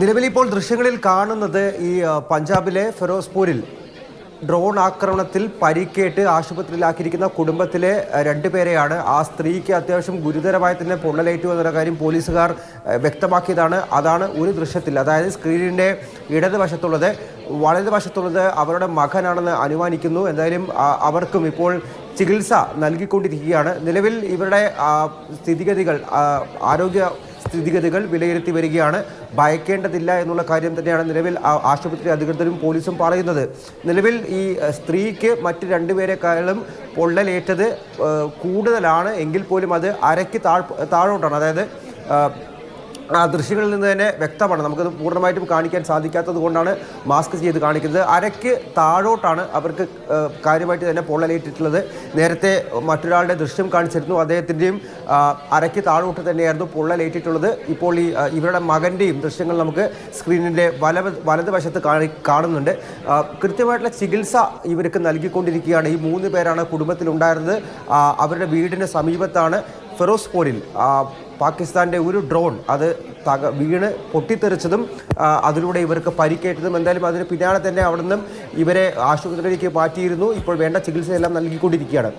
നിലവിൽ ഇപ്പോൾ ദൃശ്യങ്ങളിൽ കാണുന്നത് ഈ പഞ്ചാബിലെ ഫിറോസ്പൂരിൽ ഡ്രോൺ ആക്രമണത്തിൽ പരിക്കേറ്റ് ആശുപത്രിയിലാക്കിയിരിക്കുന്ന കുടുംബത്തിലെ രണ്ടുപേരെയാണ് ആ സ്ത്രീക്ക് അത്യാവശ്യം ഗുരുതരമായി തന്നെ പൊള്ളലേറ്റു എന്നുള്ള കാര്യം പോലീസുകാർ വ്യക്തമാക്കിയതാണ്. അതാണ് ഒരു ദൃശ്യത്തിൽ അതായത് സ്ക്രീനിന്റെ ഇടതുവശത്തുള്ളത് വലതുവശത്തുള്ളത് അവരുടെ മകനാണെന്ന് അനുമാനിക്കുന്നു. എന്തായാലും അവർക്കും ഇപ്പോൾ ചികിത്സ നൽകിക്കൊണ്ടിരിക്കുകയാണ്. നിലവിൽ ഇവരുടെ സ്ഥിതിഗതികൾ ആരോഗ്യ സ്ഥിതിഗതികൾ വിലയിരുത്തി വരികയാണ്. ഭയക്കേണ്ടതില്ല എന്നുള്ള കാര്യം തന്നെയാണ് നിലവിൽ ആശുപത്രി അധികൃതരും പോലീസും പറയുന്നത്. നിലവിൽ ഈ സ്ത്രീക്ക് മറ്റ് രണ്ടുപേരെക്കാളും പൊള്ളലേറ്റത് കൂടുതലാണ് എങ്കിൽ പോലും അത് അരയ്ക്ക് താഴ് താഴോട്ടാണ്. അതായത് ആ ദൃശ്യങ്ങളിൽ നിന്ന് തന്നെ വ്യക്തമാണ്. നമുക്കത് പൂർണമായിട്ടും കാണിക്കാൻ സാധിക്കാത്തത് കൊണ്ടാണ് മാസ്ക് ചെയ്ത് കാണിക്കുന്നത്. അരയ്ക്ക് താഴോട്ടാണ് അവർക്ക് കാര്യമായിട്ട് തന്നെ പൊള്ളലേറ്റിട്ടുള്ളത്. നേരത്തെ മറ്റൊരാളുടെ ദൃശ്യം കാണിച്ചിരുന്നു. അദ്ദേഹത്തിന്റെയും അരയ്ക്ക് താഴോട്ട് തന്നെയായിരുന്നു പൊള്ളലേറ്റിട്ടുള്ളത്. ഇപ്പോൾ ഈ ഇവരുടെ മകന്റെയും ദൃശ്യങ്ങൾ നമുക്ക് സ്ക്രീനിന്റെ വല വലതുവശത്ത് കാണി കാണുന്നുണ്ട്. കൃത്യമായിട്ടുള്ള ചികിത്സ ഇവർക്ക് നൽകിക്കൊണ്ടിരിക്കുകയാണ്. ഈ മൂന്ന് പേരാണ് കുടുംബത്തിലുണ്ടായിരുന്നത്. അവരുടെ വീടിന് സമീപത്താണ്. ഫിറോസ്പൂരിൽ ആ, പാകിസ്ഥാന്റെ ഒരു ഡ്രോൺ അത് തക വീണ് പൊട്ടിത്തെറിച്ചതും അതിലൂടെ ഇവർക്ക് പരിക്കേറ്റതും എന്തായാലും അതിന് പിന്നാലെ തന്നെ അവിടെ നിന്നും ഇവരെ ആശുപത്രിയിലേക്ക് മാറ്റിയിരുന്നു. ഇപ്പോൾ വേണ്ട ചികിത്സയെല്ലാം നൽകിക്കൊണ്ടിരിക്കുകയാണ്.